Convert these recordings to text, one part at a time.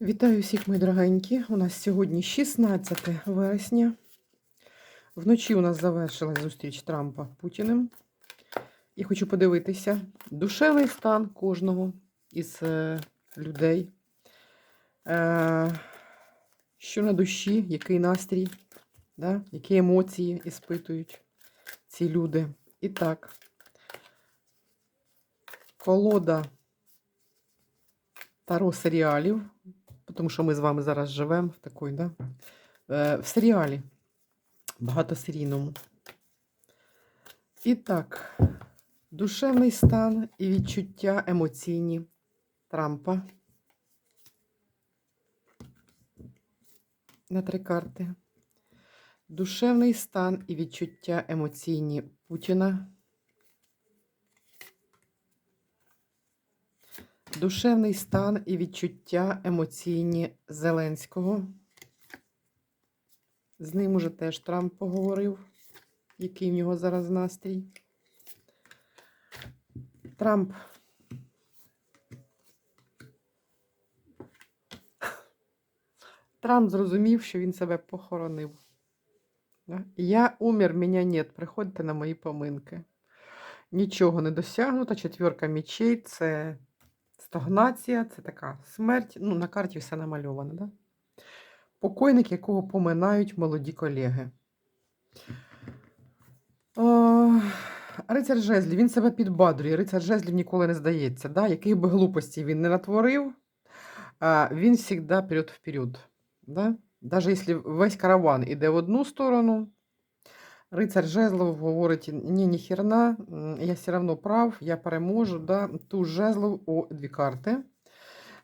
Вітаю всіх, мої дорогенькі. У нас сьогодні 16 вересня. Вночі у нас завершилась зустріч Трампа Путіним. І хочу подивитися душевний стан кожного із е, людей. Е, що на душі, який настрій, да? які емоції іспитують ці люди. І так, колода таро серіалів тому що ми з вами зараз живемо в такій, да? Е, в серіалі багатосерійному. І так, душевний стан і відчуття емоційні Трампа. На три карти. Душевний стан і відчуття емоційні Путіна. Душевний стан і відчуття емоційні Зеленського. З ним уже теж Трамп поговорив, який в нього зараз настрій. Трамп. Трамп зрозумів, що він себе похоронив. Я умер, мене нет. Приходьте на мої поминки. Нічого не досягнуто. Четверка мічей це Стагнація це така смерть. Ну, на карті все намальовано, да? Покойник, якого поминають молоді колеги. О, Рицар Жезлів, він себе підбадрює. Рицар Жезлів ніколи не здається. Да? Яких би глупостей він не натворив, він завжди вперед вперед. Да? Навіть якщо весь караван іде в одну сторону, Рицар Жезлов говорить: ні, ні херна, я все одно прав, я переможу. Да? Туз Жезлов о дві карти.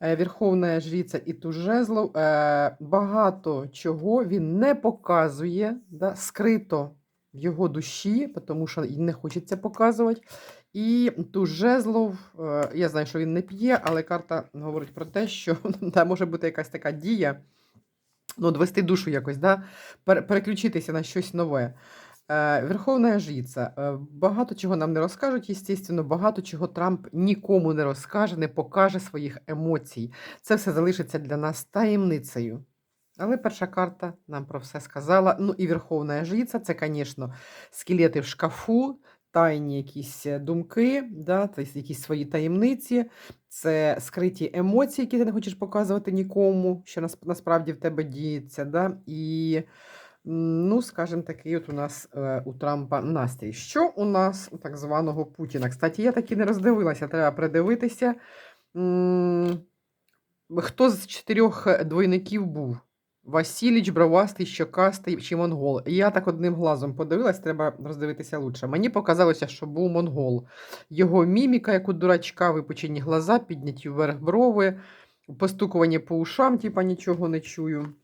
Е, Верховна жриця і туз Жезлов. Е, багато чого він не показує, да? скрито в його душі, тому що не хочеться показувати. І туз Жезлов, е, я знаю, що він не п'є, але карта говорить про те, що да, може бути якась така дія. Ну, Довести душу якось, да? переключитися на щось нове. Е, Верховна жриця. Е, багато чого нам не розкажуть, естественно, багато чого Трамп нікому не розкаже, не покаже своїх емоцій. Це все залишиться для нас таємницею. Але перша карта нам про все сказала. Ну і Верховна жриця, це, звісно, скелети в шкафу, тайні якісь е, думки, да, якісь свої таємниці, це скриті емоції, які ти не хочеш показувати нікому, що насправді в тебе діється. Да, і Ну, скажімо, такий от у нас е, у Трампа настрій. Що у нас у так званого Путіна? Кстати, я таки не роздивилася, треба придивитися. Хто з чотирьох двойників був? Васіліч, Бровастий, Щокастий чи Монгол. Я так одним глазом подивилась, треба роздивитися лучше. Мені показалося, що був Монгол. Його міміка, як у дурачка, випучені глаза, підняті вверх брови, постукування по ушам, типа нічого не чую.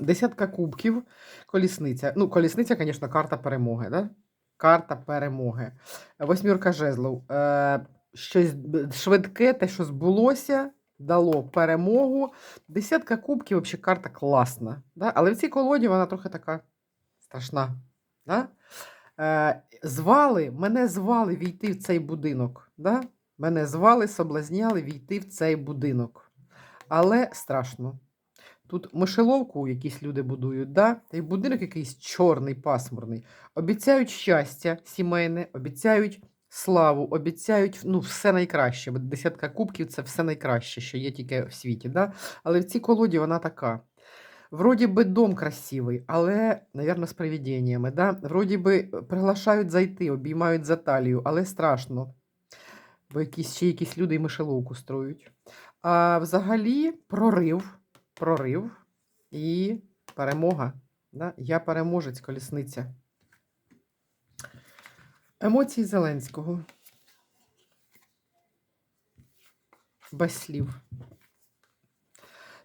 Десятка кубків, колісниця. Ну, колісниця, звісно, карта перемоги. Да? Карта перемоги. Восьмірка жезлов. Е, Щось швидке, те, що збулося, дало перемогу. Десятка кубків, взагалі, карта класна. Да? Але в цій колоді вона трохи така страшна. Да? Е, Звали, мене звали війти в цей будинок. Да? Мене звали, соблазняли війти в цей будинок. Але страшно. Тут мишеловку якісь люди будують, да? та й будинок якийсь чорний, пасмурний. Обіцяють щастя сімейне, обіцяють славу, обіцяють ну, все найкраще. Бо десятка кубків це все найкраще, що є тільки в світі. Да? Але в цій колоді вона така. Вроді би дом красивий, але, мабуть, з привіденнями. Да? Вроді би приглашають зайти, обіймають за талію, але страшно. Бо якісь, ще якісь люди і мишеловку строють. А взагалі прорив прорив і перемога. Да? Я переможець, колісниця. Емоції Зеленського. Без слів.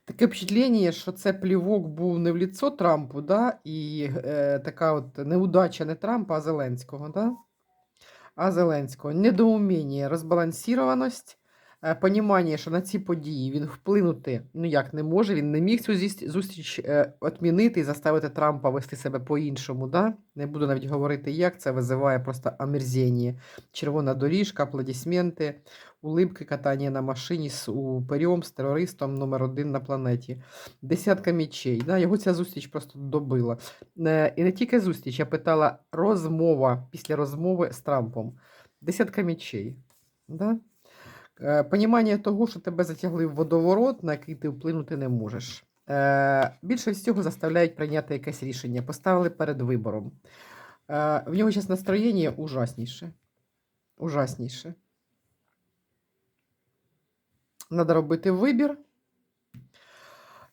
Таке впечатлення, що це плівок був не в ліцо Трампу, да? і е, така от неудача не Трампа, а Зеленського. Да? А Зеленського недоуміння, розбалансірованість, понімання, що на ці події він вплинути ну як не може, він не міг цю зустріч е, отмінити і заставити Трампа вести себе по-іншому. Да? Не буду навіть говорити, як це визиває просто омерзіння. Червона доріжка, аплодисменти, улипки, катання на машині з уперем, з терористом номер один на планеті. Десятка мічей. Да? Його ця зустріч просто добила. Е, І не тільки зустріч, я питала розмова після розмови з Трампом. Десятка мічей. Да? Е, Понімання того, що тебе затягли в водоворот, на який ти вплинути не можеш. Е, Більше всього заставляють прийняти якесь рішення. Поставили перед вибором. Е, В нього зараз настроєння ужасніше. Ужасніше. Надо робити вибір.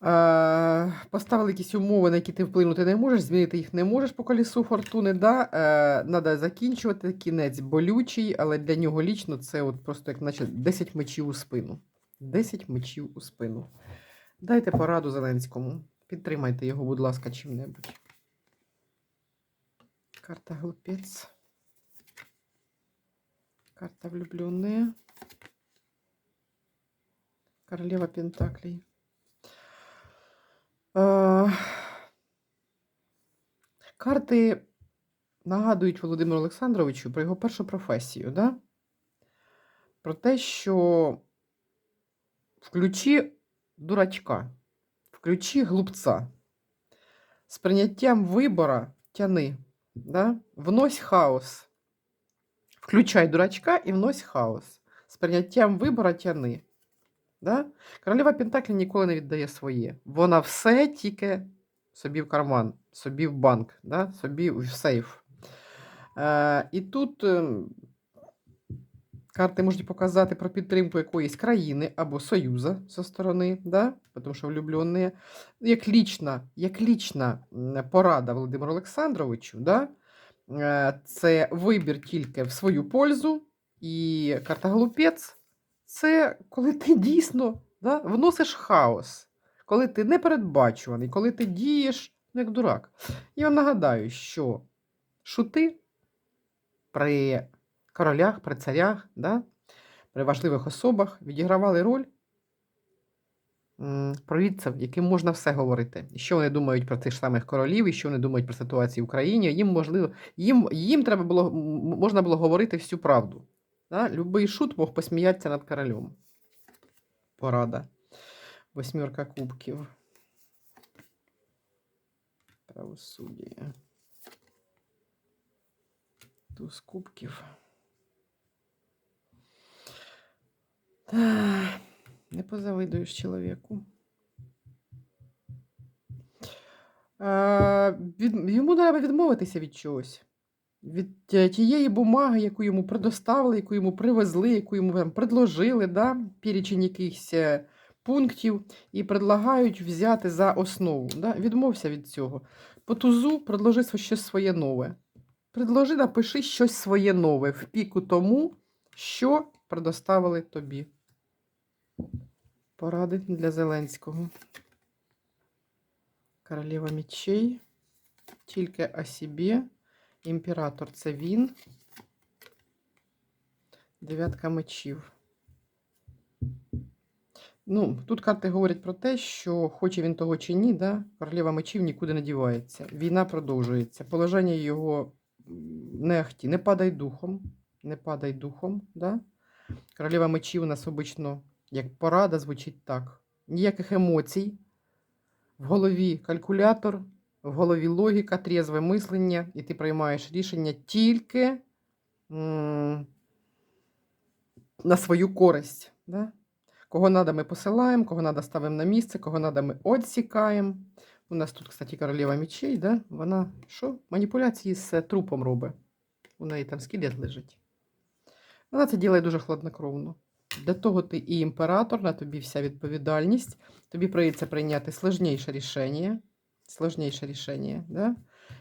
Е, Поставили якісь умови, на які ти вплинути не можеш, змінити їх не можеш по колісу фортуни. Да? Надо закінчувати кінець болючий, але для нього лічно це от просто як наче 10 мечів у спину. 10 мечів у спину. Дайте пораду Зеленському. Підтримайте його, будь ласка, чим-небудь. Карта глупець. Карта влюбленная. Королева Пентаклей. Е, Карти нагадують Володимиру Олександровичу про його першу професію, да? про те, що включи дурачка, включи глупца. З прийняттям вибора тяни, да? внось хаос. Включай дурачка і внось хаос. З прийняттям вибора тяни. Да? Королева Пентаклі ніколи не віддає своє. Вона все тільки собі в карман, собі в банк, да? собі в сейф. Е, і тут е, карти можуть показати про підтримку якоїсь країни або союзу зі сторони, да? тому що влюблені. Як лічна, як лічна порада Володимиру Олександровичу, да? е, це вибір тільки в свою пользу, і карта Глупець це коли ти дійсно да, вносиш хаос, коли ти непередбачуваний, коли ти дієш ну, як дурак. Я нагадаю, що шути при королях, при царях, да, при важливих особах відігравали роль провідців, яким можна все говорити. І що вони думають про тих самих королів, і що вони думають про ситуацію в Україні. Їм можливо, їм, їм треба було, можна було говорити всю правду. Да? Любий шут мог посміятися над королем. Порада. Восьмерка кубків. Правосуддя. Туз кубків. Та, Не позавидуєш чоловіку. А, від, йому треба відмовитися від чогось Від е, тієї бумаги, яку йому предоставили, яку йому привезли, яку йому там предложили, да, перечень якихось е, пунктів, і предлагають взяти за основу. Да? Відмовся від цього. По тузу предложи щось своє нове. Предложи, напиши щось своє нове в піку тому, що предоставили тобі. Поради для Зеленського. Королева мечей. Тільки о собі. Імператор це він. Дев'ятка мечів. Ну, тут карти говорять про те, що хоче він того чи ні, да, королева мечів нікуди не дівається. Війна продовжується. Положення його м, не ахті. Не падай духом. Не падай духом. Да? Королева мечів у нас обично, як порада, звучить так. Ніяких емоцій. В голові калькулятор, в голові логіка, трізве мислення, і ти приймаєш рішення тільки на свою користь. Да? Кого треба, ми посилаємо, кого треба, ставимо на місце, кого треба, ми відсікаємо. У нас тут, кстати, королева мечей, да? вона що? Маніпуляції з е, трупом робить. У неї там скелет лежить. Вона це робить дуже хладнокровно. Для того ти і імператор, на тобі вся відповідальність. Тобі прийдеться прийняти сложніше рішення. Сложніше рішення, да?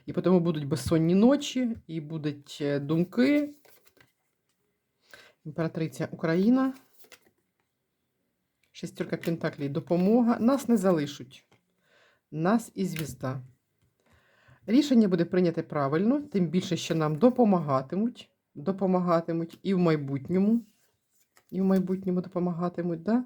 І тому будуть безсонні ночі, і будуть е, думки. Імператриця Україна. Шестерка Пентаклей. Допомога. Нас не залишуть. Нас і звізда. Рішення буде прийняте правильно, тим більше, що нам допомагатимуть, допомагатимуть і в майбутньому. і в майбутньому допомагатимуть. Да?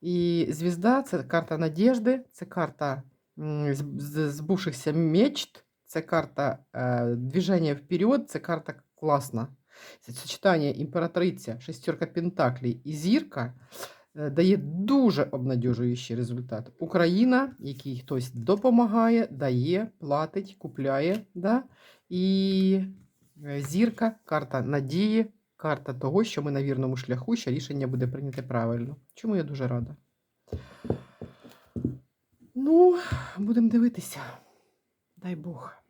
І звізда це карта надіжди, це карта збувшихся мечт, це карта е, движення вперед, це карта класна. Це сочетання імператриця, шестерка пентаклей і зірка е, дає дуже обнадіжуючий результат. Україна, якій хтось допомагає, дає, платить, купляє. Да? І е, зірка, карта надії, карта того, що ми на вірному шляху, що рішення буде прийняте правильно. Чому я дуже рада. Ну, будемо дивитися. Дай Бог.